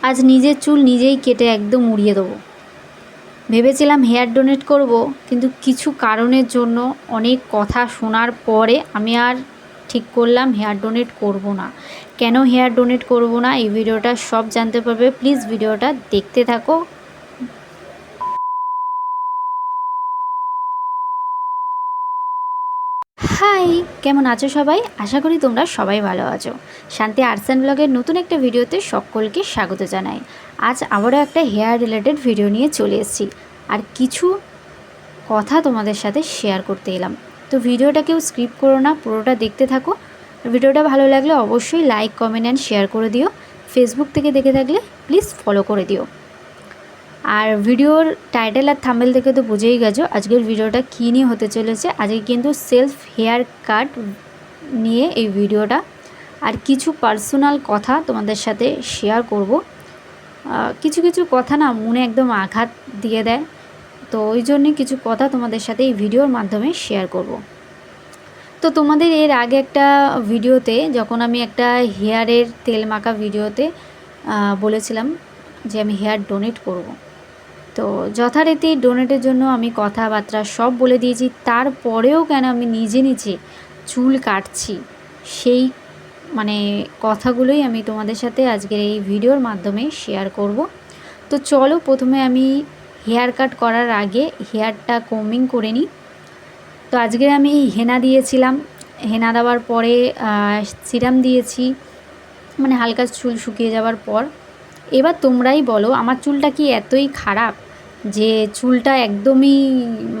আজ নিজের চুল নিজেই কেটে একদম উড়িয়ে দেবো। ভেবেছিলাম হেয়ার ডোনেট করব, কিন্তু কিছু কারণের জন্য অনেক কথা শোনার পরে আমি আর ঠিক করলাম হেয়ার ডোনেট করব না। কেন হেয়ার ডোনেট করব না? এই ভিডিওটা সব জানতে পারবে। প্লিজ ভিডিওটা দেখতে থাকো। হাই, কেমন আছো সবাই? আশা করি তোমরা সবাই ভালো আছো। শান্তি আর্টস ব্লগের নতুন একটা ভিডিওতে সকলকে স্বাগত জানাই। আজ আবারও একটা হেয়ার রিলেটেড ভিডিও নিয়ে চলে এসেছি। আর কিছু কথা তোমাদের সাথে শেয়ার করতে এলাম। তো ভিডিওটা কেউ স্ক্রিপ করো না, পুরোটা দেখতে থাকো। ভিডিওটা ভালো লাগলে অবশ্যই লাইক, কমেন্ট অ্যান্ড শেয়ার করে দিও। ফেসবুক থেকে দেখে থাকলে প্লিজ ফলো করে দিও। আর ভিডিওর টাইটেল আর থাম্বেল থেকে তো বুঝেই গেছো, আজকের ভিডিওটা কী নিয়ে হতে চলেছে, আজকে কিন্তু সেলফ হেয়ার কাট নিয়ে এই ভিডিওটা আর কিছু পার্সোনাল কথা তোমাদের সাথে শেয়ার করব কিছু কিছু কথা না মনে একদম আঘাত দিয়ে দেয়, তো ওই জন্যে কিছু কথা তোমাদের সাথে এই ভিডিওর মাধ্যমে শেয়ার করব তো তোমাদের এর আগে একটা ভিডিওতে যখন আমি একটা হেয়ারের তেল মাখা ভিডিওতে বলেছিলাম যে আমি হেয়ার ডোনেট করব। তো যথারীতি ডোনেটের জন্য আমি কথাবার্তা সব বলে দিয়েছি। তারপরেও কেন আমি নিজে নিজে চুল কাটছি? সেই মানে কথাগুলোই আমি তোমাদের সাথে আজকের এই ভিডিওর মাধ্যমে শেয়ার করব। তো চলো প্রথমে আমি হেয়ার কাট করার আগে হেয়ারটা কমিং করে নিই। তো আজকে আমি হেনা দিয়েছিলাম। হেনা দেওয়ার পরে সিরাম দিয়েছি। মানে হালকা চুল শুকিয়ে যাওয়ার পর। এবার তোমরাই বলো, আমার চুলটা কি এতই খারাপ? যে চুলটা একদমই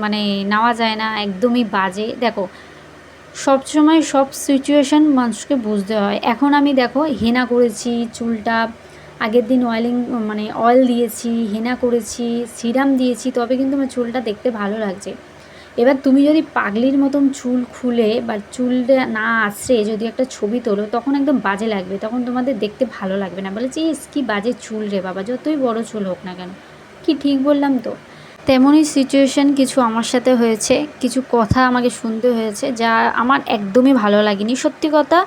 মানে নেওয়া যায় না, একদমই বাজে। দেখো, সব সময় সব সিচুয়েশান মানুষকে বুঝতে হয়। এখন আমি দেখো, হেনা করেছি চুলটা, আগের দিন অয়েলিং মানে অয়েল দিয়েছি, হেনা করেছি সিরাম দিয়েছি, তবে কিন্তু আমার চুলটা দেখতে ভালো লাগছে। এবার তুমি যদি পাগলির মতন চুল খুলে বা চুলটা না আসছে যদি একটা ছবি তোলো, তখন একদম বাজে লাগবে। তখন তোমাদের দেখতে ভালো লাগবে না। বলে যে কি বাজে চুল রে বাবা, যতই বড় চুল হোক না কেন। কি ঠিক বললাম তো? তেমনই সিচুয়েশন কিছু আমার সাথে হয়েছে, কিছু কথা আমাকে শুনতে হয়েছে যা আমার একদমই ভালো লাগেনি। সত্যি কথা,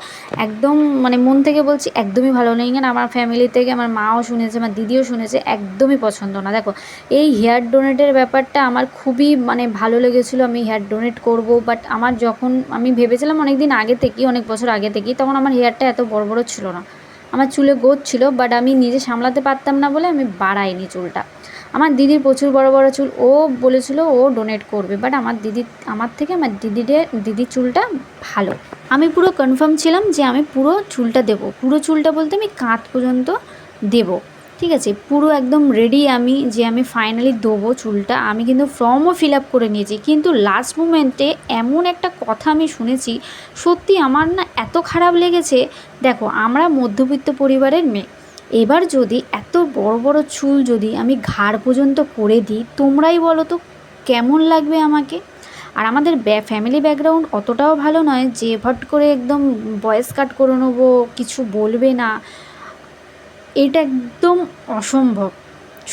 একদম মানে মন থেকে বলছি একদমই ভালো নেই। কেন আমার ফ্যামিলি থেকে আমার মাও শুনেছে, আমার দিদিও শুনেছে, একদমই পছন্দ না। দেখো, এই হেয়ার ডোনেটের ব্যাপারটা আমার খুবই মানে ভালো লেগেছিলো। আমি হেয়ার ডোনেট করব বাট আমার যখন আমি ভেবেছিলাম অনেক দিন আগে থেকেই, অনেক বছর আগে থেকেই, তখন আমার হেয়ারটা এত বড় বড় ছিল না। আমার চুলে গোদ ছিল বাট আমি নিজে সামলাতে পারতাম না বলে আমি বাড়াইনি চুলটা। আমার দিদির প্রচুর বড় বড় চুল, ও বলেছিল ও ডোনেট করবে বাট আমার দিদি, আমার থেকে আমার দিদিদের, দিদির চুলটা ভালো। আমি পুরো কনফার্ম ছিলাম যে আমি পুরো চুলটা দেবো। পুরো চুলটা বলতে আমি কাঁধ পর্যন্ত দেবো। ঠিক আছে? পুরো একদম রেডি আমি যে আমি ফাইনালি দেবো চুলটা। আমি কিন্তু ফর্মও ফিল আপ করে নিয়েছি। কিন্তু লাস্ট মুমেন্টে এমন একটা কথা আমি শুনেছি, সত্যি আমার না এত খারাপ লেগেছে। দেখো, আমরা মধ্যবিত্ত পরিবারের মেয়ে। এবার যদি এত বড় বড় চুল যদি আমি ঘাড় পর্যন্ত করে দিই, তোমরাই বলো তো কেমন লাগবে আমাকে? আর আমাদের ফ্যামিলি ব্যাকগ্রাউন্ড অতটাও ভালো নয় যে ভট করে একদম ভয়েস কাট করে নেব, কিছু বলবে না। এটা একদম অসম্ভব।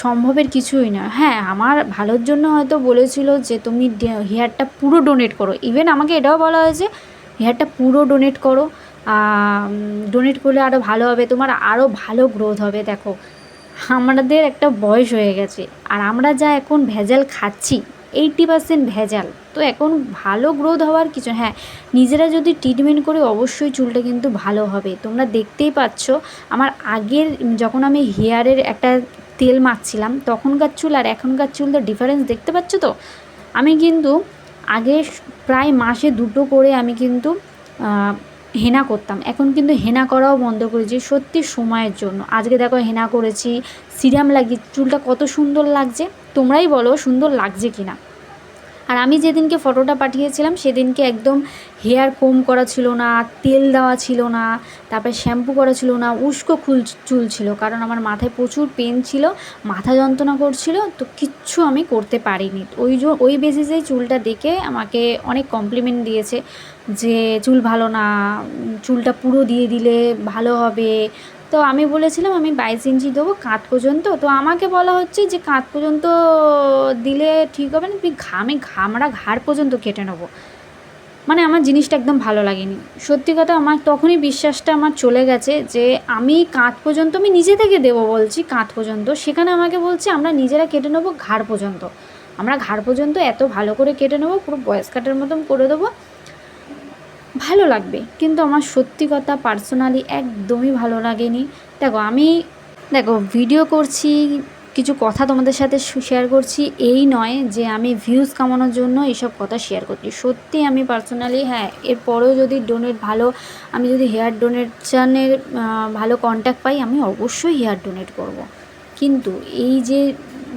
সম্ভবের কিছুই নয়। হ্যাঁ আমার ভালোর জন্য হয়তো বলেছিল যে তুমি হেয়ারটা পুরো ডোনেট করো। ইভেন আমাকে এটাও বলা হয়েছে হেয়ারটা পুরো ডোনেট করো। ডোনেট করলে আরও ভালো হবে, তোমার আরও ভালো গ্রোথ হবে, দেখো। আমাদের একটা বয়স হয়ে গেছে, আর আমরা যা এখন ভেজাল খাচ্ছি এইটটি পার্সেন্ট ভেজাল, তো এখন ভালো গ্রোথ হওয়ার কিছু হ্যাঁ নিজেরা যদি ট্রিটমেন্ট করে অবশ্যই চুলটা কিন্তু ভালো হবে। তোমরা দেখতেই পাচ্ছ, আমার আগের, যখন আমি হেয়ারের একটা তেল মাখছিলাম, তখনকার চুল আর এখনকার চুল তো ডিফারেন্স দেখতে পাচ্ছ তো? আমি কিন্তু আগে প্রায় মাসে দুটো করে আমি কিন্তু হেনা করতাম। এখন কিন্তু হেনা করাও বন্ধ করেছি সত্যি সময়ের জন্য। আজকে দেখো হেনা করেছি, সিরাম লাগিয়ে, চুলটা কত সুন্দর লাগছে? তোমরাই বলো সুন্দর লাগছে কি না আর আমি যেদিনকে ফটোটা পাঠিয়েছিলাম, সেদিনকে একদম হেয়ার কোম করা ছিল না, তেল দেওয়া ছিল না, তারপরে শ্যাম্পু করা ছিল না, উস্কো খুল চুল ছিল, কারণ আমার মাথায় প্রচুর পেন ছিল, মাথা যন্ত্রণা করছিল, তো কিচ্ছু আমি করতে পারিনি। ওই জন্য ওই বেসিসেই চুলটা দেখে আমাকে অনেক কমপ্লিমেন্ট দিয়েছে যে, চুল ভালো না চুলটা পুরো দিয়ে দিলে ভালো হবে। তো আমি বলেছিলাম, আমি বাইশ ইঞ্চি দেবো, কাঁধ পর্যন্ত। তো আমাকে বলা হচ্ছে যে, কাঁধ পর্যন্ত দিলে ঠিক হবে না, তুই ঘামে ঘামরা ঘাড় পর্যন্ত কেটে নেব। মানে আমার জিনিসটা একদম ভালো লাগেনি। সত্যি কথা, আমার তখনই বিশ্বাসটা আমার চলে গেছে যে, আমি কাঁধ পর্যন্ত, আমি নিজে থেকে দেবো বলছি কাঁধ পর্যন্ত। সেখানে আমাকে বলছে, আমরা নিজেরা কেটে নেব ঘাড় পর্যন্ত। আমরা ঘাড় পর্যন্ত এত ভালো করে কেটে নেব, পুরো বয়স কাটের মতন করে দেবো। ভালো লাগবে। কিন্তু আমার সত্যি কথা পার্সোনালি একদমই ভালো লাগেনি। দেখো, আমি, দেখো ভিডিও করছি, কিছু কথা তোমাদের সাথে শেয়ার করছি, এই নয় যে আমি ভিউজ কামানোর জন্য এইসব কথা শেয়ার করছি। সত্যি আমি পার্সোনালি হ্যাঁ এরপরেও যদি ডোনেট ভালো, আমি যদি হেয়ার ডোনেশনের ভালো কন্ট্যাক্ট পাই, আমি অবশ্যই হেয়ার ডোনেট করব। কিন্তু এই যে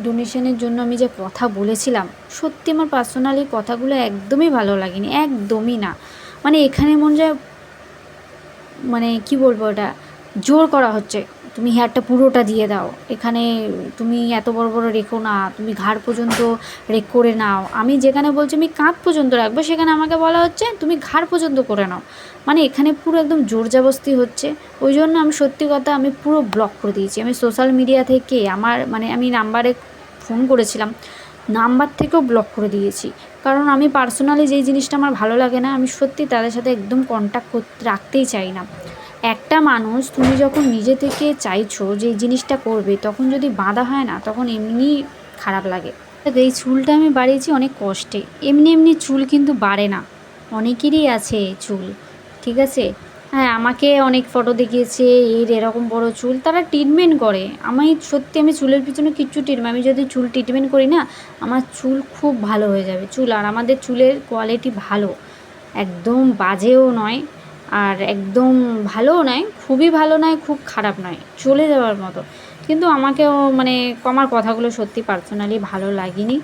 ডোনেশনের জন্য আমি যে কথা বলেছিলাম, সত্যি আমার পার্সোনালি কথাগুলো একদমই ভালো লাগেনি, একদমই না। মানে এখানে মন যায় মানে কি বলব ওটা জোর করা হচ্ছে। তুমি হেয়ারটা পুরোটা দিয়ে দাও। এখানে তুমি এত বড় বড় রেখো না, তুমি ঘাড় পর্যন্ত রেক করে নাও। আমি যেখানে বলছি আমি কাঁধ পর্যন্ত রাখব, সেখানে আমাকে বলা হচ্ছে তুমি ঘাড় পর্যন্ত করে নাও। মানে এখানে পুরো একদম জোর জাবস্তি হচ্ছে। ওই জন্য আমি সত্যি কথা আমি পুরো ব্লক করে দিয়েছি। আমি সোশ্যাল মিডিয়া থেকে আমার মানে আমি নাম্বারে ফোন করেছিলাম নাম্বার থেকেও ব্লক করে দিয়েছি। কারণ আমি পার্সোনালি যেই জিনিসটা আমার ভালো লাগে না, আমি সত্যি তাদের সাথে একদম কন্ট্যাক্ট করতে রাখতেই চাই না। একটা মানুষ তুমি যখন নিজে থেকে চাইছো যে এই জিনিসটা করবে, তখন যদি বাঁধা হয় না, তখন এমনি খারাপ লাগে। এই চুলটা আমি বাড়িয়েছি অনেক কষ্টে। এমনি এমনি চুল কিন্তু বাড়ে না। অনেকেরই আছে চুল, ঠিক আছে? হ্যাঁ আমাকে অনেক ফটো দেখিয়েছে এর এরকম বড় চুল। তারা ট্রিটমেন্ট করে। আমি সত্যি আমি চুলের পিছনে কিচ্ছু ট্রিটমেন্ট আমি যদি চুল ট্রিটমেন্ট করি না, আমার চুল খুব ভালো হয়ে যাবে। চুল, আর আমাদের চুলের কোয়ালিটি ভালো। একদম বাজেও নয়, আর একদম ভালোও নয়, খুবই ভালো নয়, খুব খারাপ নয়। চলে যাওয়ার মতো। কিন্তু আমাকেও মানে আমার কথাগুলো সত্যি পার্সোনালি ভালো লাগেনি।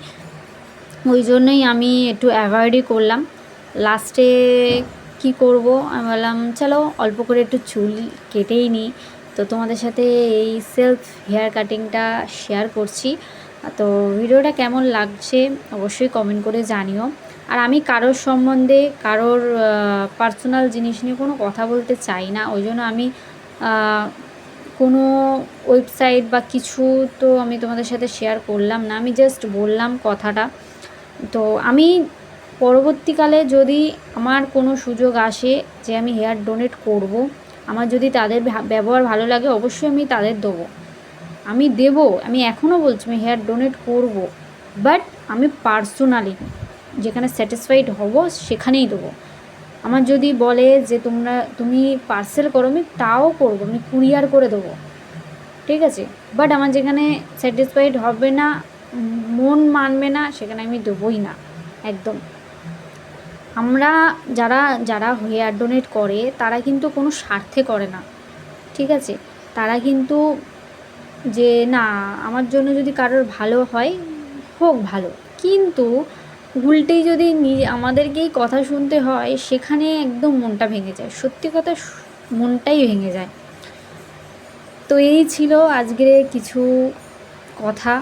ওই জন্যই আমি একটু অ্যাভয়েডই করলাম। লাস্টে কি করব? আমি বললাম, চলো অল্প করে একটু চুল কেটেই নিই তো তোমাদের সাথে এই সেলফ হেয়ার কাটিংটা শেয়ার করছি। তো ভিডিওটা কেমন লাগছে অবশ্যই কমেন্ট করে জানিও। আর আমি কারোর সম্বন্ধে, কারোর পার্সোনাল জিনিস নিয়ে কোনো কথা বলতে চাই না। ওই জন্য আমি কোনো ওয়েবসাইট বা কিছু তো আমি তোমাদের সাথে শেয়ার করলাম না। আমি জাস্ট বললাম কথাটা। তো আমি পরবর্তীকালে যদি আমার কোনো সুযোগ আসে যে আমি হেয়ার ডোনেট করব, আমার যদি তাদের ব্যবহার ভালো লাগে অবশ্যই আমি তাদের দেবো। আমি দেব, আমি এখনও বলছি আমি হেয়ার ডোনেট করব বাট আমি পার্সোনালি যেখানে স্যাটিসফাইড হব সেখানেই দেবো। আমার যদি বলে যে তোমরা, তুমি পার্সেল করো, আমি তাও করব, আমি কুরিয়ার করে দেবো। ঠিক আছে? বাট আমার যেখানে স্যাটিসফাইড হবে না মন মানবে না, সেখানে আমি দেবই না, একদম। আমরা যারা যারা হেয়ার ডোনেট করে, তারা কিন্তু কোনো স্বার্থে করে না। ঠিক আছে? তারা কিন্তু যে, না, আমার জন্য যদি কারোর ভালো হয়, হোক ভালো। কিন্তু উল্টেই যদি নিজে আমাদেরকেই কথা শুনতে হয়, সেখানে একদম মনটা ভেঙে যায়। সত্যি কথা মনটাই ভেঙে যায়। তো এই ছিল আজকের কিছু কথা।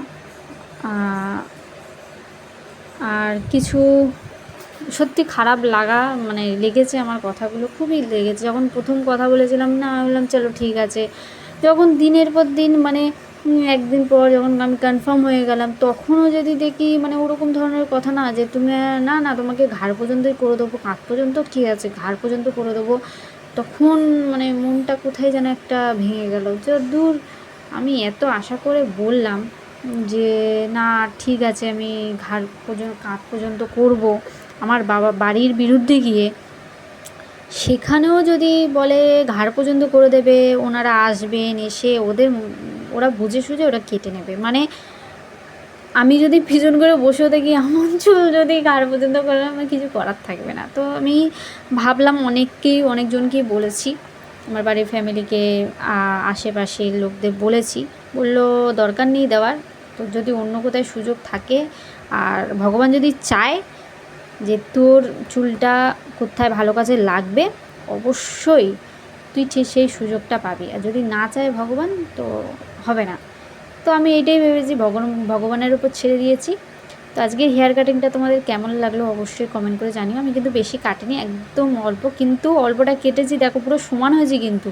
আর কিছু সত্যি খারাপ লাগা মানে লেগেছে আমার কথাগুলো, খুবই লেগেছে। যখন প্রথম কথা বলেছিলাম, না, আমি বললাম, চলো, ঠিক আছে। যখন দিনের পর দিন মানে একদিন পর যখন আমি কনফার্ম হয়ে গেলাম, তখনও যদি দেখি মানে ওরকম ধরনের কথা না, যে তুমি, না না, তোমাকে ঘাড় পর্যন্তই করে দেবো, কাঁধ পর্যন্ত ঠিক আছে, ঘাড় পর্যন্ত করে দেবো। তখন মানে মনটা কোথায় যেন একটা ভেঙে গেল। যে দূর, আমি এত আশা করে বললাম যে, না, ঠিক আছে, আমি ঘাড় পর্যন্ত, কাঁধ পর্যন্ত করব। আমার বাবা বাড়ির বিরুদ্ধে গিয়ে সেখানেও যদি বলে ঘাড় পর্যন্ত করে দেবে, ওনারা আসবেন, এসে ওদের ওরা বুঝে সুঝে ওরা কেটে নেবে। মানে আমি যদি পিছন করে বসেও দেখি এমন চুল যদি ঘাড় পর্যন্ত করে, আমার কিছু করার থাকবে না। তো আমি ভাবলাম অনেককেই, অনেকজনকেই বলেছি। আমার বাড়ির ফ্যামিলিকে আশেপাশের লোকদের বলেছি। বলল, দরকার নেই দেওয়ার। তো যদি অন্য কোথায় সুযোগ থাকে, আর ভগবান যদি চায় যে তোর চুলটা কোথায় ভালো কাজে লাগবে, অবশ্যই তুই সেই সুযোগটা পাবি। আর যদি না চায় ভগবান, তো হবে না। তো আমি এইটাই ভেবেছি, ভগবান, ভগবানের উপর ছেড়ে দিয়েছি। তো আজকে হেয়ার কাটিংটা তোমাদের কেমন লাগল অবশ্যই কমেন্ট করে জানিও। আমি কিন্তু বেশি কাটিনি, একদম অল্প, কিন্তু অল্পটা কেটেছি, দেখো পুরো সমান হয়েছে কিন্তু।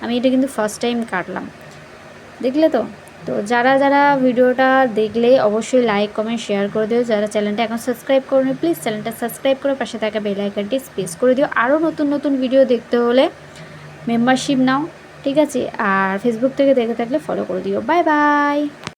আমি এটা কিন্তু ফার্স্ট টাইম কাটলাম। দেখলে তো? তো যারা যারা ভিডিওটা দেখলে অবশ্যই লাইক কমেন্ট শেয়ার করে দিও। যারা চ্যানেলটা এখন সাবস্ক্রাইব করুন প্লিজ চ্যানেলটা সাবস্ক্রাইব করে পাশে থাকা বেল আইকনটি স্পেস করে দিও। আরও নতুন নতুন ভিডিও দেখতে হলে মেম্বারশিপ নাও, ঠিক আছে? আর ফেসবুক থেকে দেখে থাকলে ফলো করে দিও। Bye bye